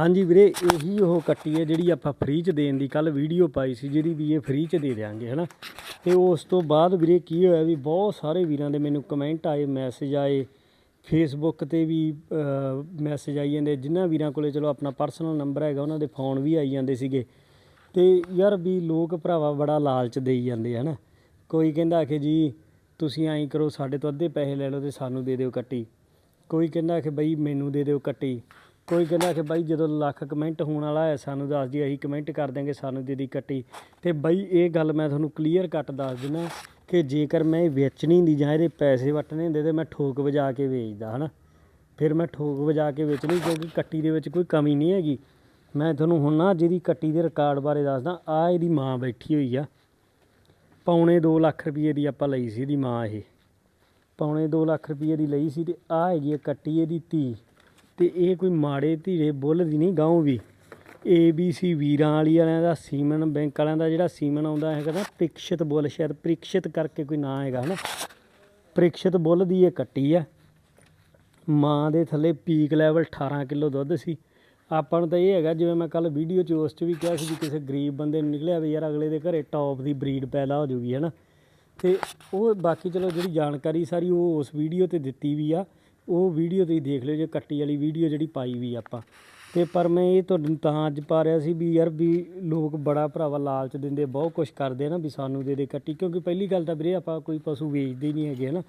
ਹਾਂਜੀ ਵੀਰੇ, ਇਹੀ ਉਹ ਕੱਟੀ ਹੈ ਜਿਹੜੀ ਆਪਾਂ ਫ੍ਰੀ ਚ ਦੇਣ ਦੀ ਕੱਲ ਵੀਡੀਓ ਪਾਈ ਸੀ, ਜਿਹੜੀ ਵੀ ਇਹ ਫ੍ਰੀ ਚ ਦੇ ਦਿਆਂਗੇ, ਹਨਾ? ਤੇ ਉਸ ਤੋਂ ਬਾਅਦ ਵੀਰੇ ਕੀ ਹੋਇਆ ਵੀ ਬਹੁਤ ਸਾਰੇ ਵੀਰਾਂ ਦੇ ਮੈਨੂੰ ਕਮੈਂਟ ਆਏ ਮੈਸੇਜ ਆਏ ਫੇਸਬੁੱਕ ਤੇ ਵੀ ਮੈਸੇਜ ਆਈ ਜਾਂਦੇ। ਜਿਨ੍ਹਾਂ ਵੀਰਾਂ ਕੋਲੇ ਚਲੋ ਆਪਣਾ ਪਰਸਨਲ ਨੰਬਰ ਹੈਗਾ, ਉਹਨਾਂ ਦੇ ਫੋਨ ਵੀ ਆਈ ਜਾਂਦੇ ਸੀਗੇ। ਤੇ ਯਾਰ ਵੀ ਲੋਕ ਭਰਾਵਾ ਬੜਾ ਲਾਲਚ ਦੇਈ ਜਾਂਦੇ ਹਨਾ? ਕੋਈ ਕਹਿੰਦਾ ਕਿ ਜੀ, ਤੁਸੀਂ ਐਂ ਕਰੋ, ਸਾਡੇ ਤੋਂ ਅੱਧੇ ਪੈਸੇ ਲੈ ਲਓ ਤੇ ਸਾਨੂੰ ਦੇ ਦਿਓ ਕੱਟੀ। ਕੋਈ ਕਹਿੰਦਾ ਕਿ ਬਈ, ਮੈਨੂੰ ਦੇ ਦਿਓ ਕੱਟੀ। ਕੋਈ ਕਹਿੰਦਾ ਕਿ ਬਾਈ ਜਦੋਂ ਲੱਖ ਕਮੈਂਟ ਹੋਣ ਵਾਲਾ ਹੈ, ਸਾਨੂੰ ਦੱਸ ਦੀ ਅਸੀਂ ਕਮੈਂਟ ਕਰ ਦਾਂਗੇ ਸਾਨੂੰ ਦੇ ਦੀ ਕੱਟੀ। ਤੇ ਬਾਈ, ਇਹ ਗੱਲ ਮੈਂ ਤੁਹਾਨੂੰ ਕਲੀਅਰ ਕੱਟ ਦੱਸ ਦਿੰਦਾ ਕਿ ਜੇਕਰ ਮੈਂ ਇਹ ਵੇਚਣੀ ਹੁੰਦੀ ਜਾਂ ਇਹਦੇ ਪੈਸੇ ਵਟਣੇ ਹੁੰਦੇ, ਤੇ ਮੈਂ ਠੋਕ ਵਜਾ ਕੇ ਵੇਚਦਾ, ਹਨਾ? ਫਿਰ ਮੈਂ ਠੋਕ ਵਜਾ ਕੇ ਵੇਚਣੀ, ਕਿਉਂਕਿ ਕੱਟੀ ਦੇ ਵਿੱਚ ਕੋਈ ਕਮੀ ਨਹੀਂ ਹੈਗੀ। ਮੈਂ ਤੁਹਾਨੂੰ ਹੁਣ ਨਾ ਜਿਹਦੀ ਕੱਟੀ ਦੇ ਰਿਕਾਰਡ ਬਾਰੇ ਦੱਸਦਾ। ਆ ਇਹਦੀ ਮਾਂ ਬੈਠੀ ਹੋਈ ਆ। ਪੌਣੇ 2 ਲੱਖ ਰੁਪਏ ਦੀ ਆਪਾਂ ਲਈ ਸੀ ਇਹਦੀ ਮਾਂ ਇਹ। ਪੌਣੇ 2 ਲੱਖ ਰੁਪਏ ਦੀ ਲਈ ਸੀ ਤੇ ਆ ਹੈਗੀ ਆ ਕੱਟੀ ਇਹਦੀ ਧੀ। ਤੇ ਇਹ ਕੋਈ ਮਾੜੇ ਧੀਰੇ ਬੁੱਲ ਦੀ ਨਹੀਂ, ਗਾਉਂ ਵੀ। ABC ਵੀਰਾਂ ਵਾਲੀ ਵਾਲਿਆਂ ਦਾ, ਸੀਮਨ ਬੈਂਕ ਵਾਲਿਆਂ ਦਾ ਜਿਹੜਾ ਸੀਮਨ ਆਉਂਦਾ ਹੈਗਾ ਨਾ ਪ੍ਰੀਕਸ਼ਿਤ ਬੁੱਲ, ਸ਼ਾਇਦ ਪ੍ਰੀਕਸ਼ਿਤ ਕਰਕੇ ਕੋਈ ਨਾਂ ਹੈਗਾ, ਹਨਾ? ਪ੍ਰੀਕਸ਼ਿਤ ਬੁੱਲ ਦੀ ਇਹ ਕੱਟੀ ਆ। ਮਾਂ ਦੇ ਥੱਲੇ ਪੀਕ ਲੈਵਲ 18 ਕਿਲੋ ਦੁੱਧ ਸੀ। ਆਪਾਂ ਨੂੰ ਤਾਂ ਇਹ ਹੈਗਾ, ਜਿਵੇਂ ਮੈਂ ਕੱਲ ਵੀਡੀਓ ਚ ਉਸ ਚ ਵੀ ਕਿਹਾ ਸੀ ਵੀ ਕਿਸੇ ਗਰੀਬ ਬੰਦੇ ਨੂੰ ਨਿਕਲਿਆ ਵੀ ਯਾਰ ਅਗਲੇ ਦੇ ਘਰੇ ਟੌਪ ਦੀ ਬਰੀਡ ਪੈਦਾ ਹੋ ਜੂਗੀ, ਹਨਾ? ਤੇ ਉਹ ਬਾਕੀ ਚਲੋ ਜਿਹੜੀ ਜਾਣਕਾਰੀ ਸਾਰੀ ਉਹ ਉਸ ਵੀਡੀਓ ਤੇ ਦਿੱਤੀ ਵੀ ਆ। ਉਹ ਵੀਡੀਓ ਤੁਸੀਂ ਦੇਖ ਲਿਓ, ਜੇ ਕੱਟੀ ਵਾਲੀ ਵੀਡੀਓ ਜਿਹੜੀ ਪਾਈ ਵੀ ਆਪਾਂ। ਤੇ ਪਰ ਮੈਂ ਇਹ ਤੁਹਾਨੂੰ ਤਾਂ ਅੱਜ ਪਾ ਰਿਹਾ ਸੀ ਵੀ ਯਾਰ ਵੀ ਲੋਕ ਬੜਾ ਭਰਾਵਾ ਲਾਲਚ ਦਿੰਦੇ, ਬਹੁਤ ਕੁਝ ਕਰਦੇ ਨਾ ਵੀ ਸਾਨੂੰ ਦੇ ਦੇ ਕੱਟੀ। ਕਿਉਂਕਿ ਪਹਿਲੀ ਗੱਲ ਤਾਂ ਵੀਰੇ ਆਪਾਂ ਕੋਈ ਪਸ਼ੂ ਵੇਚਦੇ ਨਹੀਂ ਹੈਗੇ ਹਨਾ।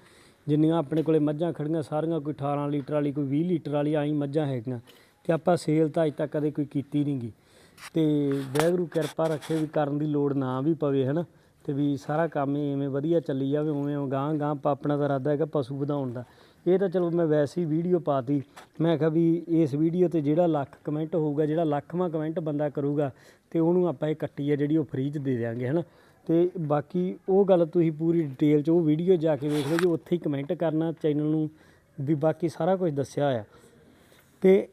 ਜਿੰਨੀਆਂ ਆਪਣੇ ਕੋਲੇ ਮੱਝਾਂ ਖੜੀਆਂ, ਸਾਰੀਆਂ ਕੋਈ 18 ਲੀਟਰ ਵਾਲੀ, ਕੋਈ 20 ਲੀਟਰ ਵਾਲੀ ਆਈ ਮੱਝਾਂ ਹੈਗੀਆਂ। ਤੇ ਆਪਾਂ ਸੇਲ ਤਾਂ ਅੱਜ ਤੱਕ ਕਦੇ ਕੋਈ ਕੀਤੀ ਨਹੀਂਗੀ ਤੇ ਵਾਹਿਗੁਰੂ ਕਿਰਪਾ ਰੱਖੇ ਵੀ ਕਰਨ ਦੀ ਲੋੜ ਨਾ ਵੀ ਪਵੇ ਹਨਾ। ਤੇ ਵੀ ਸਾਰਾ ਕੰਮ ਹੀ ਐਵੇਂ ਵਧੀਆ ਚੱਲੀ ਜਾਵੇ, ਉਵੇਂ ਗਾਂ ਗਾਂ ਆਪਣਾ ਤਾਂ ਇਰਾਦਾ ਹੈਗਾ ਪਸ਼ੂ ਵਧਾਉਣ ਦਾ। ਇਹ ਤਾਂ ਚਲੋ ਮੈਂ ਵੈਸੇ ਹੀ ਵੀਡੀਓ ਪਾਤੀ। ਮੈਂ ਕਿਹਾ ਵੀ ਇਸ ਵੀਡੀਓ ਤੇ ਜਿਹੜਾ ਲੱਖ ਕਮੈਂਟ ਹੋਊਗਾ, ਜਿਹੜਾ ਲੱਖਵਾਂ ਕਮੈਂਟ ਬੰਦਾ ਕਰੂਗਾ, ਤੇ ਉਹਨੂੰ ਆਪਾਂ ਇਹ ਕੱਟੀ ਆ ਜਿਹੜੀ ਉਹ ਫ੍ਰੀ ਚ ਦੇ ਦਿਆਂਗੇ, ਹਨਾ। ਤੇ ਬਾਕੀ ਉਹ ਗੱਲ ਤੁਸੀਂ ਪੂਰੀ ਡਿਟੇਲ ਚ, ਉਹ ਵੀਡੀਓ ਜਾ ਕੇ ਵੇਖ ਲਓ ਜੀ, ਉੱਥੇ ਹੀ ਕਮੈਂਟ ਕਰਨਾ ਚੈਨਲ ਨੂੰ ਵੀ ਬਾਕੀ ਸਾਰਾ ਕੁਝ ਦੱਸਿਆ ਹੋਇਆ। ਤੇ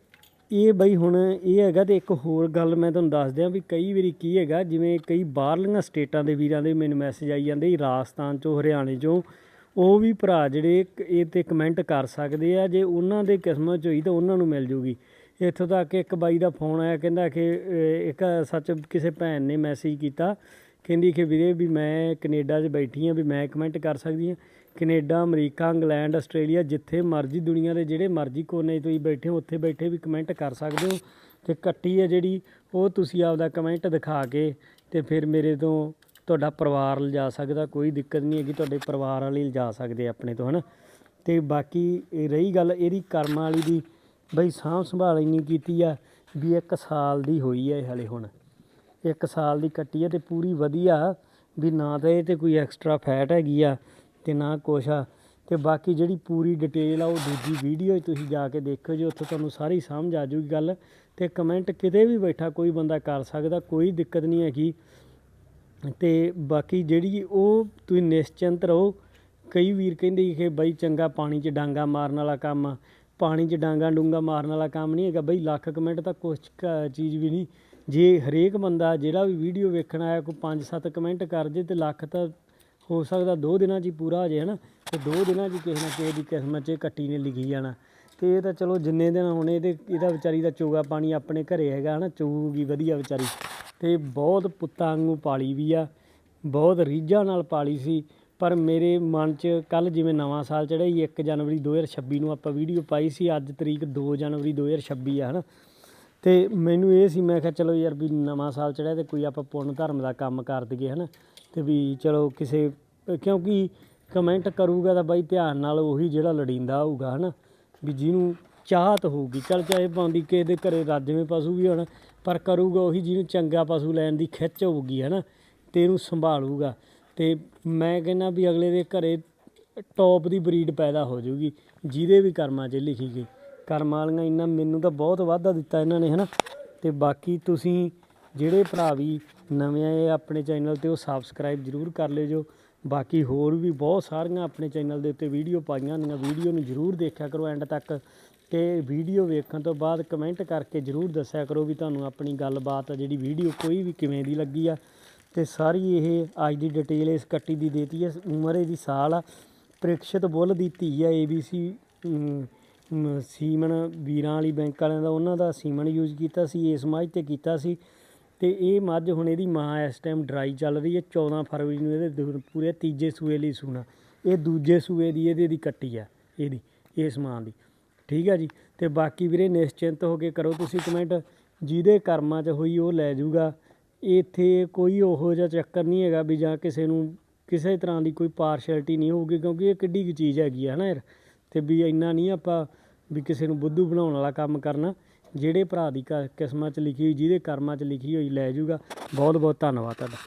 ਇਹ ਬਈ ਹੁਣ ਇਹ ਹੈਗਾ ਤੇ ਇੱਕ ਹੋਰ ਗੱਲ ਮੈਂ ਤੁਹਾਨੂੰ ਦੱਸ ਦਿਆਂ ਵੀ ਕਈ ਵਾਰੀ ਕੀ ਹੈਗਾ, ਜਿਵੇਂ ਕਈ ਬਾਹਰਲੀਆਂ ਸਟੇਟਾਂ ਦੇ ਵੀਰਾਂ ਦੇ ਮੈਨੂੰ ਮੈਸੇਜ ਆਈ ਜਾਂਦੇ ਰਾਜਸਥਾਨ ਚੋਂ, ਹਰਿਆਣੇ ਚੋਂ, ਉਹ ਵੀ ਭਰਾ ਜਿਹੜੇ ਇਹ ਤੇ ਕਮੈਂਟ ਕਰ ਸਕਦੇ ਆ, ਜੇ ਉਹਨਾਂ ਦੇ ਕਿਸਮਤ ਚ ਹੋਈ ਤਾਂ ਉਹਨਾਂ ਨੂੰ ਮਿਲ ਜੂਗੀ। ਇੱਥੋਂ ਤੱਕ ਇੱਕ ਬਾਈ ਦਾ ਫੋਨ ਆਇਆ, ਕਹਿੰਦਾ ਕਿ ਇੱਕ ਸੱਚ ਕਿਸੇ ਭੈਣ ਨੇ ਮੈਸੇਜ ਕੀਤਾ ਕਹਿੰਦੀ ਕਿ ਵੀਰੇ ਵੀ ਮੈਂ ਕੈਨੇਡਾ 'ਚ ਬੈਠੀ ਆ ਵੀ ਮੈਂ ਕਮੈਂਟ ਕਰ ਸਕਦੀ ਆ। ਕੈਨੇਡਾ, ਅਮਰੀਕਾ, ਇੰਗਲੈਂਡ, ਆਸਟ੍ਰੇਲੀਆ ਜਿੱਥੇ ਮਰਜ਼ੀ ਦੁਨੀਆ ਦੇ ਜਿਹੜੇ ਮਰਜ਼ੀ ਕੋਨੇ ਤੁਸੀਂ ਬੈਠੇ ਹੋ, ਉੱਥੇ ਬੈਠੇ ਵੀ ਕਮੈਂਟ ਕਰ ਸਕਦੇ ਹੋ। ਤੇ ਕੱਟੀ ਹੈ ਜਿਹੜੀ, ਉਹ ਤੁਸੀਂ ਆਪਦਾ ਕਮੈਂਟ ਦਿਖਾ ਕੇ ਤੇ ਫਿਰ ਮੇਰੇ ਤੋਂ ਤੁਹਾਡਾ ਪਰਿਵਾਰ ਲਿਜਾ ਸਕਦਾ, ਕੋਈ ਦਿੱਕਤ ਨਹੀਂ ਹੈਗੀ, ਤੁਹਾਡੇ ਪਰਿਵਾਰ ਵਾਲੇ ਲਿਜਾ ਸਕਦੇ ਆਪਣੇ ਤੋਂ, ਹਨਾ। ਤੇ ਬਾਕੀ ਰਹੀ ਗੱਲ, ਇਹਦੀ ਕਰਮਾਂ ਵਾਲੀ ਦੀ, ਬਈ ਸਾਂਭ ਸੰਭਾਲ ਇੰਨੀ ਕੀਤੀ ਆ ਵੀ ਇੱਕ ਸਾਲ ਦੀ ਹੋਈ ਹੈ ਹਲੇ ਹੁਣ। ਇੱਕ ਸਾਲ ਦੀ ਕੱਟੀ ਹੈ ਤੇ ਪੂਰੀ ਵਧੀਆ ਵੀ ਨਾ ਤਾਂ ਇਹ ਤੇ ਕੋਈ ਐਕਸਟਰਾ ਫੈਟ ਹੈਗੀ ਆ ਤੇ ਨਾ ਕੁਛ ਆ। ਤੇ ਬਾਕੀ ਜਿਹੜੀ ਪੂਰੀ ਡਿਟੇਲ ਆ ਉਹ ਦੂਜੀ ਵੀਡੀਓ 'ਚ ਤੁਸੀਂ ਜਾ ਕੇ ਦੇਖਿਓ ਜੀ, ਉੱਥੇ ਤੁਹਾਨੂੰ ਸਾਰੀ ਸਮਝ ਆ ਜੂਗੀ ਗੱਲ। ਤੇ ਕਮੈਂਟ ਕਿਤੇ ਵੀ ਬੈਠਾ ਕੋਈ ਬੰਦਾ ਕਰ ਸਕਦਾ, ਕੋਈ ਦਿੱਕਤ ਨਹੀਂ ਹੈਗੀ। ਤੇ ਬਾਕੀ ਜਿਹੜੀ ਉਹ ਤੁਸੀਂ ਨਿਸ਼ਚਿੰਤ ਰਹੋ। ਕਈ ਵੀਰ ਕਹਿੰਦੇ ਕਿ ਬਈ ਚੰਗਾ ਪਾਣੀ 'ਚ ਡਾਂਗਾ ਮਾਰਨ ਵਾਲਾ ਕੰਮ ਆ। ਪਾਣੀ 'ਚ ਡਾਂਗਾ ਡੂੰਗਾ ਮਾਰਨ ਵਾਲਾ ਕੰਮ ਨਹੀਂ ਹੈਗਾ। ਬਈ ਲੱਖ ਕਮੈਂਟ ਤਾਂ ਕੁਛ ਕੁ ਚੀਜ਼ ਵੀ ਨਹੀਂ। ਜੇ ਹਰੇਕ ਬੰਦਾ ਜਿਹੜਾ ਵੀ ਵੀਡੀਓ ਵੇਖਣ ਆਇਆ, ਕੋਈ 5-7 ਕਮੈਂਟ ਕਰ ਜੇ ਤੇ ਲੱਖ ਤਾਂ ਹੋ ਸਕਦਾ ਦੋ ਦਿਨਾਂ 'ਚ ਹੀ ਪੂਰਾ ਹੋ ਜੇ ਹਨਾ? ਤੇ ਦੋ ਦਿਨਾਂ 'ਚ ਕਿਸੇ ਨਾ ਕਿਸੇ ਦੀ ਕਿਸਮਤ 'ਚ ਕੱਟੀ ਨੇ ਲਿਖੀ ਜਾਣਾ। ਤੇ ਇਹ ਤਾਂ ਚਲੋ ਜਿੰਨੇ ਦਿਨ ਹੁਣ ਇਹਦੇ, ਇਹਦਾ ਵਿਚਾਰੀ ਦਾ ਚੋਗਾ ਪਾਣੀ ਆਪਣੇ ਘਰੇ ਹੈਗਾ, ਹਨਾ? ਚੋਊਗੀ ਵਧੀਆ ਵਿਚਾਰੀ। ਤੇ ਬਹੁਤ ਪੁੱਤਾਂ ਵਾਂਗੂ ਪਾਲੀ ਵੀ ਆ। ਬਹੁਤ ਰੀਝਾਂ ਨਾਲ ਪਾਲੀ ਸੀ। ਪਰ ਮੇਰੇ ਮਨ 'ਚ ਕੱਲ ਜਿਵੇਂ ਨਵਾਂ ਸਾਲ ਚੜ੍ਹਿਆ ਸੀ 1 ਜਨਵਰੀ 2026 ਨੂੰ ਆਪਾਂ ਵੀਡੀਓ ਪਾਈ ਸੀ, ਅੱਜ ਤਰੀਕ 2 ਜਨਵਰੀ 2026 ਆ, ਹਨਾ? ਤੇ ਮੈਨੂੰ ਇਹ ਸੀ, ਮੈਂ ਕਿਹਾ ਚਲੋ ਯਾਰ ਵੀ ਨਵਾਂ ਸਾਲ ਚੜ੍ਹਿਆ ਤੇ ਕੋਈ ਆਪਾਂ ਪੁੰਨ ਧਰਮ ਦਾ ਕੰਮ ਕਰ ਦਈਏ, ਹਨਾ? ਤੇ ਵੀ ਚਲੋ ਕਿਸੇ, ਕਿਉਂਕਿ ਕਮੈਂਟ ਕਰੂਗਾ ਤਾਂ ਬਾਈ ਧਿਆਨ ਨਾਲ ਉਹੀ ਜਿਹੜਾ ਲੜੀਂਦਾ ਹੋਊਗਾ, ਹਨਾ? ਵੀ ਜਿਹਨੂੰ ਚਾਹਤ ਹੋਊਗੀ, ਚਲ ਚਾਹੇ ਪਾਉਂਦੀ ਕਿਸੇ ਦੇ ਘਰੇ ਰਾਜਵੇਂ ਪਸ਼ੂ ਵੀ ਹੋਣ, ਪਰ ਕਰੂਗਾ ਉਹੀ ਜਿਹਨੂੰ ਚੰਗਾ ਪਸ਼ੂ ਲੈਣ ਦੀ ਖਿੱਚ ਹੋਊਗੀ, ਹਨਾ? ਤੇ ਇਹਨੂੰ ਸੰਭਾਲੂਗਾ। ਤੇ ਮੈਂ ਕਹਿੰਦਾ ਵੀ ਅਗਲੇ ਦੇ ਘਰੇ ਟੌਪ ਦੀ ਬਰੀਡ ਪੈਦਾ ਹੋ ਜਾਊਗੀ, ਜਿਹਦੇ ਵੀ ਕਰਮਾਂ 'ਚ ਲਿਖੀ ਗਈ। ਕਰਮਾਂ ਵਾਲੀਆਂ ਇੰਨਾ ਮੈਨੂੰ ਤਾਂ ਬਹੁਤ ਵਾਧਾ ਦਿੱਤਾ ਇਹਨਾਂ ਨੇ ਹਨਾ? ਤੇ ਬਾਕੀ ਤੁਸੀਂ ਜਿਹੜੇ ਭਰਾ ਵੀ ਨਵੇਂ ਆਏ ਆਪਣੇ ਚੈਨਲ ਤੇ ਉਹ ਸਬਸਕ੍ਰਾਈਬ ਜਰੂਰ ਕਰ ਲਿਓ ਜੋ। ਬਾਕੀ ਹੋਰ ਵੀ ਬਹੁਤ ਸਾਰੀਆਂ ਆਪਣੇ ਚੈਨਲ ਦੇ ਉੱਤੇ ਵੀਡੀਓ ਪਾਈਆਂ ਹੁੰਦੀਆਂ ਵੀਡੀਓ ਨੂੰ ਜਰੂਰ ਦੇਖਿਆ ਕਰੋ ਐਂਡ ਤੱਕ। ਤੇ ਵੀਡੀਓ ਵੇਖਣ ਤੋਂ ਬਾਅਦ ਕਮੈਂਟ ਕਰਕੇ ਜਰੂਰ ਦੱਸਿਆ ਕਰੋ ਵੀ ਤੁਹਾਨੂੰ ਆਪਣੀ ਗੱਲਬਾਤ ਆ ਜਿਹੜੀ ਵੀਡੀਓ ਕੋਈ ਵੀ ਕਿਵੇਂ ਦੀ ਲੱਗੀ ਆ। ਤੇ ਸਾਰੀ ਇਹ ਅੱਜ ਦੀ ਡਿਟੇਲ ਇਸ ਕੱਟੀ ਦੀ ਦੇਤੀ ਹੈ ਉਮਰ ਇਹਦੀ ਸਾਲ ਆ। ਪ੍ਰੀਕਸ਼ਿਤ ਬੁੱਲ ਦੀ ਧੀ ਆ ABC ਮ, ਸੀਮਨ ਵੀਰਾਂ ਵਾਲੀ ਬੈਂਕ ਵਾਲਿਆਂ ਦਾ ਉਹਨਾਂ ਦਾ ਸੀਮਨ ਯੂਜ਼ ਕੀਤਾ ਸੀ ਇਸ ਮੱਝ ਤੇ ਕੀਤਾ ਸੀ ਤੇ ਇਹ ਮੱਝ ਹੁਣ ਇਹਦੀ ਮਾਂ ਇਸ ਟਾਈਮ ਡਰਾਈ ਚੱਲ ਰਹੀ ਹੈ 14 ਫਰਵਰੀ ਨੂੰ ਇਹਦੇ ਪੂਰੇ ਤੀਜੇ ਸੂਏ ਲਈ ਸੂਣਾ, ਇਹ ਦੂਜੇ ਸੂਏ ਦੀ ਇਹਦੇ ਦੀ ਕੱਟੀ ਆ, ਇਹਦੀ, ਇਸ ਮਾਂ ਦੀ, ਠੀਕ ਆ ਜੀ, ਤੇ ਬਾਕੀ ਵੀਰੇ ਨਿਸ਼ਚਿੰਤ ਹੋ ਕੇ ਕਰੋ ਤੁਸੀਂ ਕਮੈਂਟ ਜਿਹਦੇ ਕਰਮਾਂ 'ਚ ਹੋਈ ਉਹ ਲੈ ਜਾਊਗਾ, ਇੱਥੇ ਕੋਈ ਉਹੋ ਜਿਹਾ ਚੱਕਰ ਨਹੀਂ ਹੈਗਾ ਵੀ ਜਾਂ ਕਿਸੇ ਨੂੰ, ਕਿਸੇ ਤਰ੍ਹਾਂ ਦੀ ਕੋਈ ਪਾਰਸ਼ੈਲਿਟੀ ਨਹੀਂ ਹੋਊਗੀ ਕਿਉਂਕਿ ਇਹ ਕਿੱਡੀ ਕੁ ਚੀਜ਼ ਹੈਗੀ ਆ ਨਾ ਯਾਰ? ਅਤੇ ਵੀ ਇੰਨਾ ਨਹੀਂ ਆਪਾਂ ਵੀ ਕਿਸੇ ਨੂੰ ਬੁੱਧੂ ਬਣਾਉਣ ਵਾਲਾ ਕੰਮ ਕਰਨਾ। ਜਿਹੜੇ ਭਰਾ ਦੀ ਕ- ਕਿਸਮਾਂ 'ਚ ਲਿਖੀ ਹੋਈ, ਜਿਹਦੇ ਕਰਮਾਂ 'ਚ ਲਿਖੀ ਹੋਈ ਲੈ ਜੂਗਾ। ਬਹੁਤ ਬਹੁਤ ਧੰਨਵਾਦ ਤੁਹਾਡਾ।